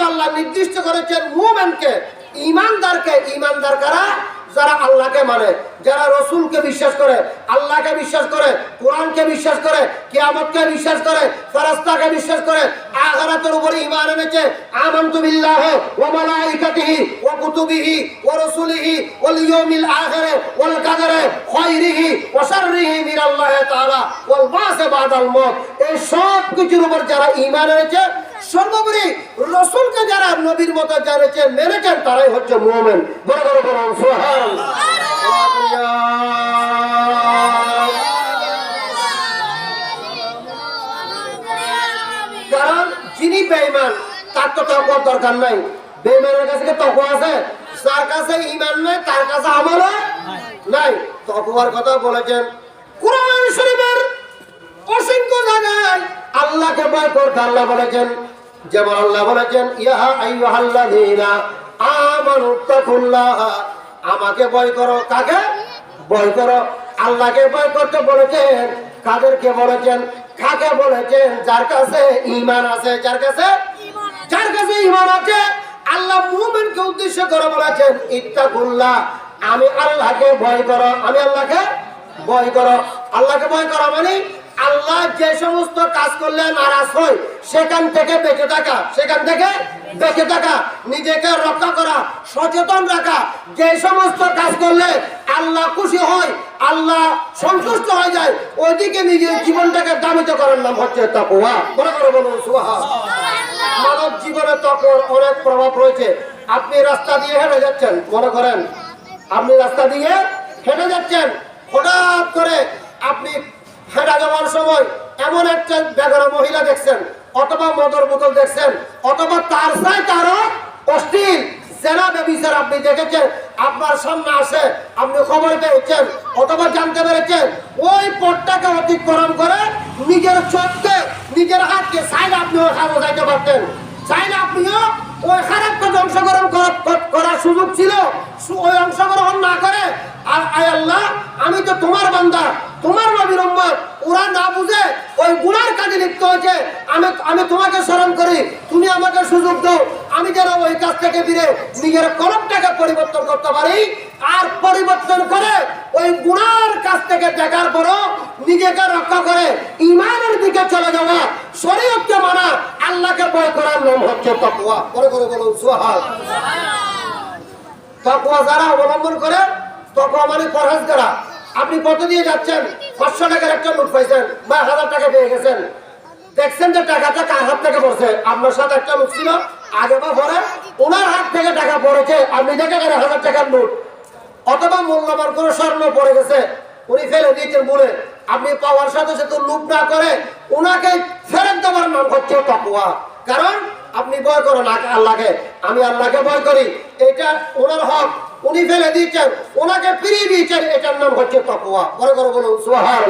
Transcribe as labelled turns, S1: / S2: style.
S1: হিসেবে আল্লাহ নির্দিষ্ট করেছেন মুমেনকে ইমানদারকে ইমানদার কারা? যারা আল্লাহকে মানে যারা রসুলকে বিশ্বাস করে, আল্লাহকে বিশ্বাস করে, কোরআনকে বিশ্বাস করে, কিয়ামতকে বিশ্বাস করে, ফেরেশতাকে বিশ্বাস করে, আখিরাতের উপরে ঈমান এনেছে। আমানতু বিল্লাহ ওয়া মালাইকাতিহি ওয়া কুতুবিহি ওয়া রাসূলিহি ওয়াল ইয়াউমিল আখির ওয়াল কদরে খায়রিহি ওয়া শাররিহি মিনাল্লাহি তাআলা ওয়াল বাস বাদাল মউত। এই সব কিছুর উপর যারা ঈমান এনেছে সর্বোপরি রসুলকে যারা নবীর মতো জানেছেন মেনেছেন, তারাই হচ্ছে মুমিন। বড় বড় বড় তার তো দরকার নাই। বেঈমানের কাছে ঈমান নেই, তার কাছে নাই। তকওয়ার কথা বলেছেন। কোরআন আল্লাহকে ভয় করতে আল্লাহ বলেছেন যেমন আল্লাহ বলেছেন ইহা আইয়ুহাল্লাযীনা আমানু তাকুল্লাহ। আমাকে ভয় করো কাকে? ভয় করো। আল্লাহকে ভয় করতে বলেছেন কাদেরকে বলেছেন? কাকে বলেছেন? যার কাছে ঈমান আছে যার কাছে? যার কাছে ঈমান আছে। আল্লাহ মুমিনকে উদ্দেশ্য করে বলেছেন ইত্তাকুল্লাহ। আমি আল্লাহকে ভয় করো আমি আল্লাহকে ভয় করো। আল্লাহকে ভয় করো মানে আল্লাহ যে সমস্ত কাজ করলে নারাজ হয় সেখান থেকে বেঁচে থাকা সেখান থেকে বেঁচে থাকা নিজেকে রক্ষা করা সচেতন রাখা যে সমস্ত কাজ করলে আল্লাহ খুশি হয় আল্লাহ সন্তুষ্ট হয়ে যায় ওইদিকে নিজের জীবনটাকে দামিত করার নাম হচ্ছে তাকুয়া মনে করে বলুন সুহা মানব জীবনে তখন অনেক প্রভাব রয়েছে। আপনি রাস্তা দিয়ে হেঁটে যাচ্ছেন মনে করেন। আপনি রাস্তা দিয়ে হেঁটে যাচ্ছেন হঠাৎ করে আপনি হেঁটে যাওয়ার সময় এমন একটা বেগারা মহিলা দেখছেন, অথবা মদর বোতল দেখছেন, অথবা তার চাই তারও অশ্লীল করে নিজের নিজের হাতকে আপনিও ওই অংশগ্রহণ করার সুযোগ ছিল। ওই অংশগ্রহণ না করে আর আমি তো তোমার বান্দা, তোমার নবীর উম্মত ওরা না বুঝে ওই গুনার কাজে লিপ্ত হয়েছে আমি তোমাকে স্মরণ করি, তুমি আমাকে সুযোগ দাও। আমি যেন ওই কাজ থেকে ফিরে নিজের কলমটাকে পরিবর্তন করতে পারি আর পরিবর্তন করে ওই গুণার কাছ থেকে দেখার পরও নিজেকে রক্ষা করে ইমানের দিকে চলে যাওয়া। শরীয়তকে মানা আল্লাহকে ভয় করার নাম হচ্ছে তকওয়া। করে করে বলুন যারা অবলম্বন করে, তকওয়া মানে পরহেজ করা আপনি কত দিয়ে যাচ্ছেন? পাঁচশো টাকার একটা নোট পাইছেন বা হাজার টাকা পেয়ে গেছেন। দেখছেন যে টাকাটা কার হাত থেকে পড়ছে? আপনার সাথে একটা নোট ছিল, আগে বা পরে ওনার হাত থেকে টাকা পড়েছে আপনি দেখে গেলেন হাজার টাকার নোট অথবা মূল্যবান কোনো স্বর্ণ পড়ে গেছে, উনি ফেলে দিয়েছেন বলে আপনি পাওয়ার সাথে সাথে লুপ না করে ওনাকে ফেরত দেওয়ার নাম হচ্ছে তকুয়া কারণ আপনি ভয় করেন আল্লাহকে, আমি আল্লাহকে ভয় করি, এটা ওনার হক, উনি ফেলে দিয়েছেন, ওনাকে ফিরিয়ে দিয়েছেন, এটার নাম হচ্ছে তকুয়া পরে করে বলুন সোহার